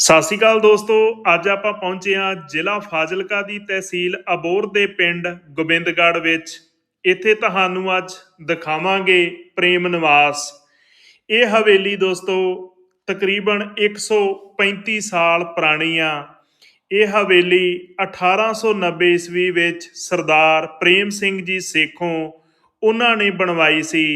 ਸਤਿ ਸ਼੍ਰੀ ਅਕਾਲ ਦੋਸਤੋ, ਅੱਜ ਆਪਾਂ ਪਹੁੰਚੇ ਹਾਂ ਜ਼ਿਲ੍ਹਾ ਫਾਜ਼ਿਲਕਾ ਦੀ ਤਹਿਸੀਲ ਅਬੋਰ ਦੇ ਪਿੰਡ ਗੋਬਿੰਦਗੜ੍ਹ ਵਿੱਚ। ਇੱਥੇ ਤੁਹਾਨੂੰ ਅੱਜ ਦਿਖਾਵਾਂਗੇ ਪ੍ਰੇਮ ਨਿਵਾਸ। ਇਹ ਹਵੇਲੀ ਦੋਸਤੋ, ਤਕਰੀਬਨ 135 ਸਾਲ ਪੁਰਾਣੀ ਆ। ਇਹ ਹਵੇਲੀ 1890 ਈਸਵੀ ਵਿੱਚ ਸਰਦਾਰ ਪ੍ਰੇਮ ਸਿੰਘ ਜੀ ਸੇਖੋਂ ਉਹਨਾਂ ਨੇ ਬਣਵਾਈ ਸੀ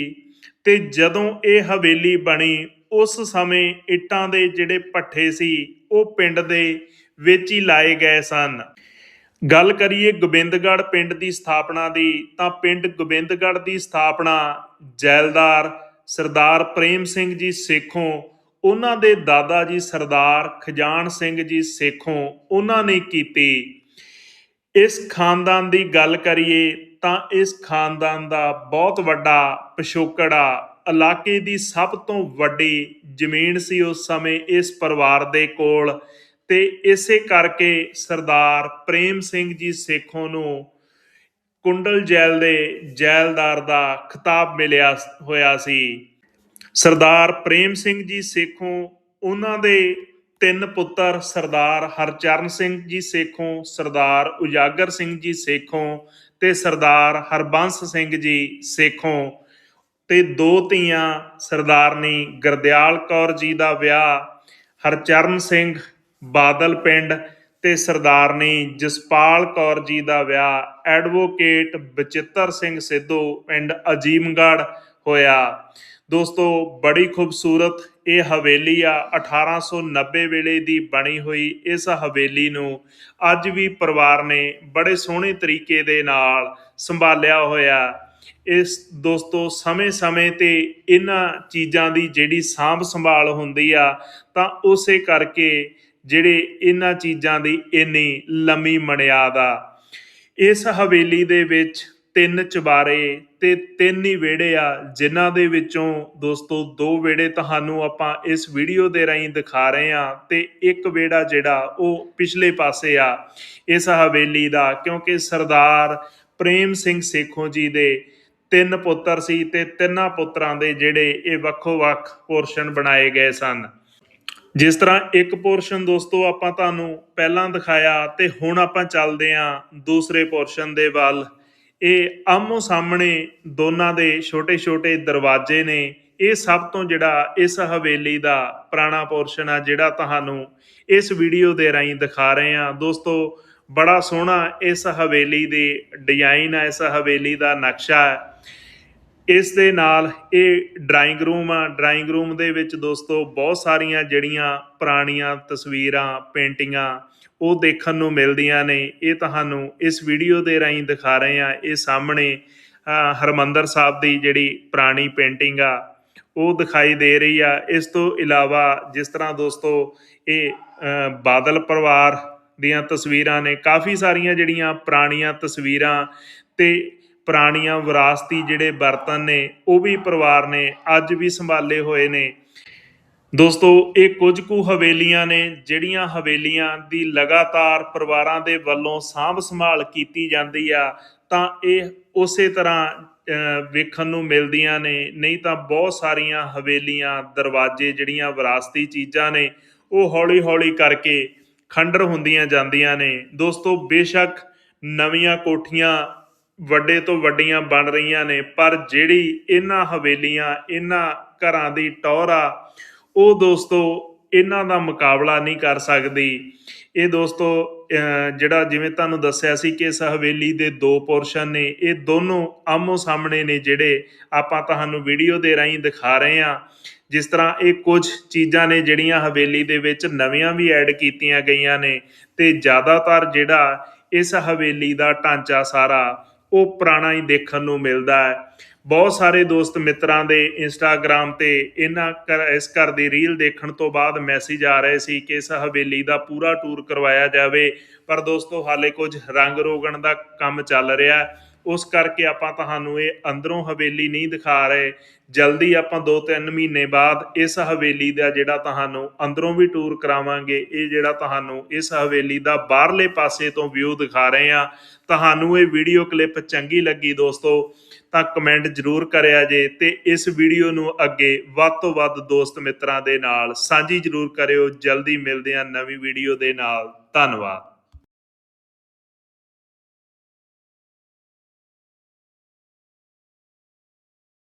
ਤੇ ਜਦੋਂ ਇਹ ਹਵੇਲੀ ਬਣੀ ਉਸ ਸਮੇਂ ਇੱਟਾਂ ਦੇ ਜਿਹੜੇ ਪੱਠੇ ਸੀ, ਉਹ ਪਿੰਡ ਦੇ ਵਿੱਚ ਹੀ ਲਾਏ ਗਏ ਸਨ। ਗੱਲ ਕਰੀਏ ਗੋਬਿੰਦਗੜ੍ਹ ਪਿੰਡ ਦੀ ਸਥਾਪਨਾ ਦੀ, ਤਾਂ ਪਿੰਡ ਗੋਬਿੰਦਗੜ੍ਹ ਦੀ ਸਥਾਪਨਾ ਜੈਲਦਾਰ ਸਰਦਾਰ ਪ੍ਰੇਮ ਸਿੰਘ ਜੀ ਸੇਖੋਂ, ਉਹਨਾਂ ਦੇ ਦਾਦਾ ਜੀ ਸਰਦਾਰ ਖਜਾਨ ਸਿੰਘ ਜੀ ਸੇਖੋਂ ਉਹਨਾਂ ਨੇ ਕੀਤੀ। ਇਸ ਖਾਨਦਾਨ ਦੀ ਗੱਲ ਕਰੀਏ, ਤਾਂ ਇਸ ਖਾਨਦਾਨ ਦਾ ਬਹੁਤ ਵੱਡਾ ਪਿਛੋਕੜ ਆ। ਇਲਾਕੇ ਦੀ ਸਭ ਤੋਂ ਵੱਡੀ ਜ਼ਮੀਨ ਸੀ ਉਸ ਸਮੇਂ ਇਸ ਪਰਿਵਾਰ ਦੇ ਕੋਲ ਤੇ ਇਸੇ ਕਰਕੇ ਸਰਦਾਰ ਪ੍ਰੇਮ ਸਿੰਘ ਜੀ ਸੇਖੋਂ ਨੂੰ ਕੁੰਡਲ ਜੈਲ ਦੇ ਜੈਲਦਾਰ ਦਾ ਖਿਤਾਬ ਮਿਲਿਆ ਹੋਇਆ ਸੀ। ਸਰਦਾਰ ਪ੍ਰੇਮ ਸਿੰਘ ਜੀ ਸੇਖੋਂ, ਉਹਨਾਂ ਦੇ ਤਿੰਨ ਪੁੱਤਰ ਸਰਦਾਰ ਹਰਚਰਨ ਸਿੰਘ ਜੀ ਸੇਖੋਂ, ਸਰਦਾਰ ਉਜਾਗਰ ਸਿੰਘ ਜੀ ਸੇਖੋਂ ਤੇ ਸਰਦਾਰ ਹਰਬੰਸ ਸਿੰਘ ਜੀ ਸੇਖੋਂ ਤੇ ਦੋ ਧੀਆਂ, ਸਰਦਾਰਨੀ ਗੁਰਦਿਆਲ ਕੌਰ ਜੀ ਦਾ ਵਿਆਹ, ਹਰਚਰਨ ਸਿੰਘ ਬਾਦਲ ਪਿੰਡ ਤੇ ਸਰਦਾਰਨੀ ਜਸਪਾਲ ਕੌਰ ਜੀ ਦਾ ਵਿਆਹ, ਐਡਵੋਕੇਟ ਬਚਿੱਤਰ ਸਿੰਘ ਸਿੱਧੂ ਪਿੰਡ ਅਜੀਮਗੜ੍ਹ ਹੋਇਆ। ਦੋਸਤੋ, ਬੜੀ ਖੂਬਸੂਰਤ ਇਹ ਹਵੇਲੀ ਆ 1890 ਵੇਲੇ ਦੀ ਬਣੀ ਹੋਈ ਇਸ ਹਵੇਲੀ ਨੂੰ ਅੱਜ ਵੀ ਪਰਿਵਾਰ ਨੇ ਬੜੇ ਸੋਹਣੇ ਤਰੀਕੇ ਦੇ ਨਾਲ ਸੰਭਾਲਿਆ ਹੋਇਆ। ਇਸ ਦੋਸਤੋ, ਸਮੇਂ-ਸਮੇਂ ਤੇ ਇਹਨਾਂ ਚੀਜ਼ਾਂ ਦੀ ਜਿਹੜੀ ਸਾਂਭ ਸੰਭਾਲ ਹੁੰਦੀ ਆ, ਤਾਂ ਉਸੇ ਕਰਕੇ ਜਿਹੜੇ ਇਹਨਾਂ ਚੀਜ਼ਾਂ ਦੀ ਇੰਨੀ ਲੰਮੀ ਮਣਿਆਦ ਆ। ਇਸ ਹਵੇਲੀ ਦੇ ਵਿੱਚ ਤਿੰਨ ਚੁਬਾਰੇ ਤੇ ਤਿੰਨ ਹੀ ਵਿਹੜੇ ਆ, ਜਿਨ੍ਹਾਂ ਦੇ ਵਿੱਚੋਂ ਦੋਸਤੋ, ਦੋ ਵਿਹੜੇ ਤੁਹਾਨੂੰ ਆਪਾਂ ਇਸ ਵੀਡੀਓ ਦੇ ਰਾਹੀਂ ਦਿਖਾ ਰਹੇ ਆ ਤੇ ਇੱਕ ਵਿਹੜਾ ਜਿਹੜਾ ਉਹ ਪਿਛਲੇ ਪਾਸੇ ਆ ਇਸ ਹਵੇਲੀ ਦਾ, ਕਿਉਂਕਿ ਸਰਦਾਰ ਪ੍ਰੇਮ ਸਿੰਘ ਸੇਖੋਂ ਜੀ ਦੇ ਤਿੰਨ ਪੁੱਤਰ ਸੀ ਤੇ ਤਿੰਨਾਂ ਪੁੱਤਰਾਂ ਦੇ ਜਿਹੜੇ ਇਹ ਵੱਖੋ-ਵੱਖ ਪੋਰਸ਼ਨ ਬਣਾਏ ਗਏ ਸਨ। ਜਿਸ ਤਰ੍ਹਾਂ ਇੱਕ ਪੋਰਸ਼ਨ ਦੋਸਤੋ ਆਪਾਂ ਤੁਹਾਨੂੰ ਪਹਿਲਾਂ ਦਿਖਾਇਆ ਤੇ ਹੁਣ ਆਪਾਂ ਚੱਲਦੇ ਆਂ ਦੂਸਰੇ ਪੋਰਸ਼ਨ ਦੇ ਵੱਲ। ਇਹ ਆਮੋ ਸਾਹਮਣੇ ਦੋਨਾਂ ਦੇ ਛੋਟੇ-ਛੋਟੇ ਦਰਵਾਜ਼ੇ ਨੇ। ਇਹ ਸਭ ਤੋਂ ਜਿਹੜਾ ਇਸ ਹਵੇਲੀ ਦਾ ਪੁਰਾਣਾ ਪੋਰਸ਼ਨ ਆ ਜਿਹੜਾ ਤੁਹਾਨੂੰ ਇਸ ਵੀਡੀਓ ਦੇ ਰਾਹੀਂ ਦਿਖਾ ਰਹੇ ਆ ਦੋਸਤੋ ਬੜਾ ਸੋਹਣਾ ਇਸ ਹਵੇਲੀ ਦੇ ਡਿਜ਼ਾਈਨ ਆ ਇਸ ਹਵੇਲੀ ਦਾ ਨਕਸ਼ਾ ਹੈ ਇਸ ਦੇ ਨਾਲ ਇਹ ਡਰਾਇੰਗ ਰੂਮ ਆ। ਡਰਾਇੰਗ ਰੂਮ ਦੇ ਵਿੱਚ ਦੋਸਤੋ ਬਹੁਤ ਸਾਰੀਆਂ ਜਿਹੜੀਆਂ ਪੁਰਾਣੀਆਂ ਤਸਵੀਰਾਂ ਪੇਂਟਿੰਗਾਂ ਉਹ ਦੇਖਣ ਨੂੰ ਮਿਲਦੀਆਂ ਨੇ। ਇਹ ਤੁਹਾਨੂੰ ਇਸ ਵੀਡੀਓ ਦੇ ਰਾਹੀਂ ਦਿਖਾ ਰਹੇ ਆ ਇਹ ਸਾਹਮਣੇ ਅ, ਹਰਮੰਦਰ ਸਾਹਿਬ ਦੀ ਜਿਹੜੀ ਪੁਰਾਣੀ ਪੇਂਟਿੰਗ ਆ ਉਹ ਦਿਖਾਈ ਦੇ ਰਹੀ ਆ। ਇਸ ਤੋਂ ਇਲਾਵਾ ਜਿਸ ਤਰ੍ਹਾਂ ਦੋਸਤੋ ਇਹ ਬਾਦਲ ਪਰਿਵਾਰ ਦੀਆਂ ਤਸਵੀਰਾਂ ਨੇ, ਕਾਫੀ ਸਾਰੀਆਂ ਜਿਹੜੀਆਂ ਪੁਰਾਣੀਆਂ ਤਸਵੀਰਾਂ ਤੇ ਪੁਰਾਣੀਆਂ ਵਿਰਾਸਤੀ ਜਿਹੜੇ ਬਰਤਨ ਨੇ, ਉਹ ਵੀ ਪਰਿਵਾਰ ਨੇ ਅੱਜ ਵੀ ਸੰਭਾਲੇ ਹੋਏ ਨੇ। ਦੋਸਤੋ, ਇਹ ਕੁਝ ਕੁ ਹਵੇਲੀਆਂ ਨੇ, ਜਿਹੜੀਆਂ ਹਵੇਲੀਆਂ ਦੀ ਲਗਾਤਾਰ ਪਰਿਵਾਰਾਂ ਦੇ ਵੱਲੋਂ ਸਾਂਭ ਸੰਭਾਲ ਕੀਤੀ ਜਾਂਦੀ ਆ, ਤਾਂ ਇਹ ਉਸੇ ਤਰ੍ਹਾਂ ਵੇਖਣ ਨੂੰ ਮਿਲਦੀਆਂ ਨੇ। ਨਹੀਂ ਤਾਂ ਬਹੁਤ ਸਾਰੀਆਂ ਹਵੇਲੀਆਂ, ਦਰਵਾਜ਼ੇ ਜਿਹੜੀਆਂ ਵਿਰਾਸਤੀ ਚੀਜ਼ਾਂ ਨੇ, ਉਹ ਹੌਲੀ-ਹੌਲੀ ਕਰਕੇ ਖੰਡਰ ਹੁੰਦੀਆਂ ਜਾਂਦੀਆਂ ਨੇ। ਦੋਸਤੋ, ਬੇਸ਼ੱਕ ਨਵੀਆਂ ਕੋਠੀਆਂ ਵੱਡੇ ਤੋਂ ਵੱਡੀਆਂ ਬਣ ਰਹੀਆਂ ਨੇ, ਪਰ ਜਿਹੜੀ ਇਹਨਾਂ ਹਵੇਲੀਆਂ, ਇਹਨਾਂ ਘਰਾਂ ਦੀ ਟੌਰ ਆ, ਉਹ ਦੋਸਤੋ ਇਹਨਾਂ ਦਾ ਮੁਕਾਬਲਾ ਨਹੀਂ ਕਰ ਸਕਦੀ। ਇਹ ਦੋਸਤੋ ਜਿਹੜਾ ਜਿਵੇਂ ਤੁਹਾਨੂੰ ਦੱਸਿਆ ਸੀ ਕਿ ਇਸ ਹਵੇਲੀ ਦੇ ਦੋ ਪੋਰਸ਼ਨ ਨੇ, ਇਹ ਦੋਨੋਂ ਆਮੋ ਸਾਹਮਣੇ ਨੇ ਜਿਹੜੇ ਆਪਾਂ ਤੁਹਾਨੂੰ ਵੀਡੀਓ ਦੇ ਰਾਹੀਂ ਦਿਖਾ ਰਹੇ ਹਾਂ। ਜਿਸ ਤਰ੍ਹਾਂ ਇਹ ਕੁਝ ਚੀਜ਼ਾਂ ਨੇ ਜਿਹੜੀਆਂ ਹਵੇਲੀ ਦੇ ਵਿੱਚ ਨਵੀਆਂ ਵੀ ਐਡ ਕੀਤੀਆਂ ਗਈਆਂ ਨੇ ਤੇ ਜ਼ਿਆਦਾਤਰ ਜਿਹੜਾ ਇਸ ਹਵੇਲੀ ਦਾ ਢਾਂਚਾ ਸਾਰਾ ਉਹ ਪੁਰਾਣਾ ਹੀ ਦੇਖਣ ਨੂੰ ਮਿਲਦਾ ਹੈ। ਬਹੁਤ ਸਾਰੇ ਦੋਸਤ ਮਿੱਤਰਾਂ ਦੇ ਇੰਸਟਾਗ੍ਰam ਤੇ ਇਹਨਾਂ ਘਰ- ਇਸ ਘਰ ਦੀ ਰੀਲ ਦੇਖਣ ਤੋਂ ਬਾਅਦ ਮੈਸੇਜ ਆ ਰਹੇ ਸੀ ਕਿ ਇਸ ਹਵੇਲੀ ਦਾ ਪੂਰਾ ਟੂਰ ਕਰਵਾਇਆ ਜਾਵੇ। ਪਰ ਦੋਸਤੋ ਹਾਲੇ ਕੁਝ ਰੰਗ ਰੋਗਣ ਦਾ ਕੰਮ ਚੱਲ ਰਿਹਾ ਹੈ। ਉਸ ਕਰਕੇ ਆਪਾਂ ਤੁਹਾਨੂੰ ਇਹ ਅੰਦਰੋਂ ਹਵੇਲੀ ਨਹੀਂ ਦਿਖਾ ਰਹੇ। ਜਲਦੀ ਆਪਾਂ 2-3 ਮਹੀਨੇ ਬਾਅਦ ਇਸ ਹਵੇਲੀ ਦਾ ਜਿਹੜਾ ਤੁਹਾਨੂੰ ਅੰਦਰੋਂ ਵੀ ਟੂਰ ਕਰਾਵਾਂਗੇ, ਇਹ ਜਿਹੜਾ ਤੁਹਾਨੂੰ ਇਸ ਹਵੇਲੀ ਦਾ ਬਾਹਰਲੇ ਪਾਸੇ ਤੋਂ ਵਿਊ ਦਿਖਾ ਰਹੇ ਆ ਤੁਹਾਨੂੰ ਇਹ ਵੀਡੀਓ ਕਲਿੱਪ ਚੰਗੀ ਲੱਗੀ ਦੋਸਤੋ, ਤਾਂ ਕਮੈਂਟ ਜਰੂਰ ਕਰਿਆ ਜੇ ਤੇ ਇਸ ਵੀਡੀਓ ਨੂੰ ਅੱਗੇ ਵੱਧ ਤੋਂ ਵੱਧ ਦੋਸਤ ਮਿੱਤਰਾਂ ਦੇ ਨਾਲ ਸਾਂਝੀ ਜਰੂਰ ਕਰਿਓ। ਜਲਦੀ ਮਿਲਦੇ ਹਾਂ ਨਵੀਂ ਵੀਡੀਓ ਦੇ ਨਾਲ। ਧੰਨਵਾਦ।